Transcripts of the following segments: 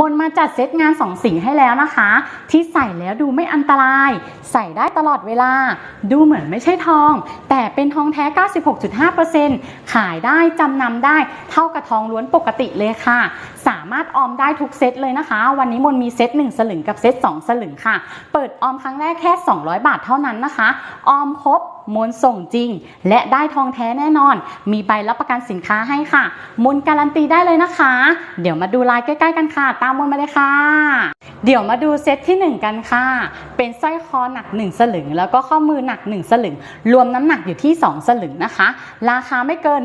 มนมาจัดเซตงานสองสิ่งให้แล้วนะคะ ที่ใส่แล้วดูไม่อันตราย ใส่ได้ตลอดเวลา ดูเหมือนไม่ใช่ทอง แต่เป็นทองแท้ 96.5%ขายได้จำนำได้เท่ากับทองล้วนปกติเลยค่ะ สามารถออมได้ทุกเซตเลยนะคะ วันนี้มนมีเซต1 สลึงกับเซต2 สลึงค่ะ เปิดออมครั้งแรกแค่ 200 บาทเท่านั้นนะคะ ออมครบ มนส่งจริง และได้ทองแท้แน่นอน มีใบรับประกันสินค้าให้ค่ะมนการันตีได้เลยนะคะ เดี๋ยวมาดูลายใกล้ ๆ กันค่ะ ตามมนมาเลยค่ะ เดี๋ยวมาดูเซตที่ 1 กันค่ะ เป็นสร้อยคอหนัก 1 สลึง แล้วก็ข้อมือหนัก 1 สลึง รวมน้ำหนักอยู่ที่ 2 สลึงนะคะ ราคาไม่เกิน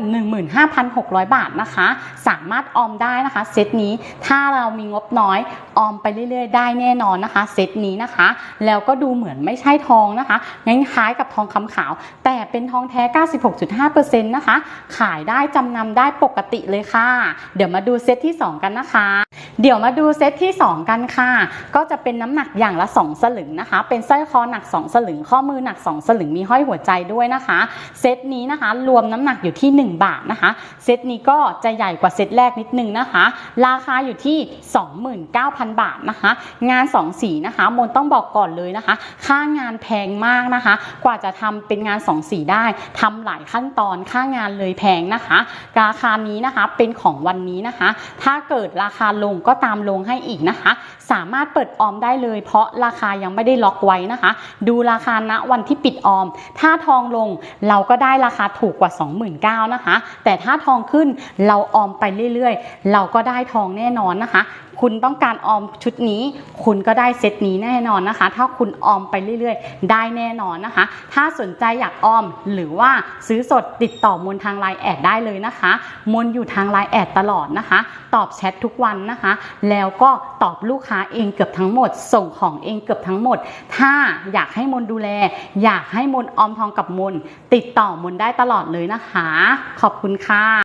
15,600 บาทนะคะ สามารถออมได้นะคะ เซตนี้ถ้าเรามีงบน้อยออมไปเรื่อย ๆ ได้แน่นอนนะคะ เซตนี้นะคะ แล้วก็ดูเหมือนไม่ใช่ทองนะคะงั้นคล้ายกับทองคำขาวแต่เป็นทองแท้ 96.5%นะคะ ขายได้จำนำได้ปกติเลยค่ะ เดี๋ยวมาดูเซตที่ 2 กันนะคะ เดี๋ยวมาดูเซตที่ 2 กันค่ะ ก็จะเป็นน้ำหนักอย่างละ 2 สลึงนะคะ เป็นสร้อยคอหนัก 2 สลึง ข้อมือหนัก 2 สลึงมีห้อยหัวใจด้วยนะคะ เซตนี้นะคะรวมน้ำหนักอยู่ที่ 1 บาทนะคะ เซตนี้ก็จะใหญ่กว่าเซตแรกนิดนึงนะคะ ราคาอยู่ที่ 29,000 บาทนะคะ งาน 2 สีนะคะมนต้องบอกก่อนเลยนะคะ ค่างานแพงมากนะคะ กว่าจะทำเป็นงาน2สีได้ทำหลายขั้นตอนค่างานเลยแพงนะคะ ราคานี้นะคะเป็นของวันนี้นะคะ ถ้าเกิดราคาลงก็ตามลงให้อีกนะคะ สามารถเปิดออมได้เลย เพราะราคายังไม่ได้ล็อกไว้นะคะ ดูราคาณวันที่ปิดออม ถ้าทองลงเราก็ได้ราคาถูกกว่า 29,000นะคะ แต่ถ้าทองขึ้นเราออมไปเรื่อยๆ เราก็ได้ทองแน่นอนนะคะ คุณต้องการออมชุดนี้ คุณก็ได้เซตนี้แน่นอนนะคะ ถ้าคุณออมไปเรื่อยๆ ได้แน่นอนนะคะ ถ้าสนใจอยากออม หรือว่าซื้อสดติดต่อมนทางไลน์แอดได้เลยนะคะ มนอยู่ทางไลน์แอดตลอดนะคะ ตอบแชททุกวันนะคะ แล้วก็ตอบลูกค้าเองเกือบทั้งหมด ส่งของเองเกือบทั้งหมด ถ้าอยากให้มนดูแล อยากให้มนออมทองกับมนติดต่อมนได้ตลอดเลยนะคะ ขอบคุณค่ะ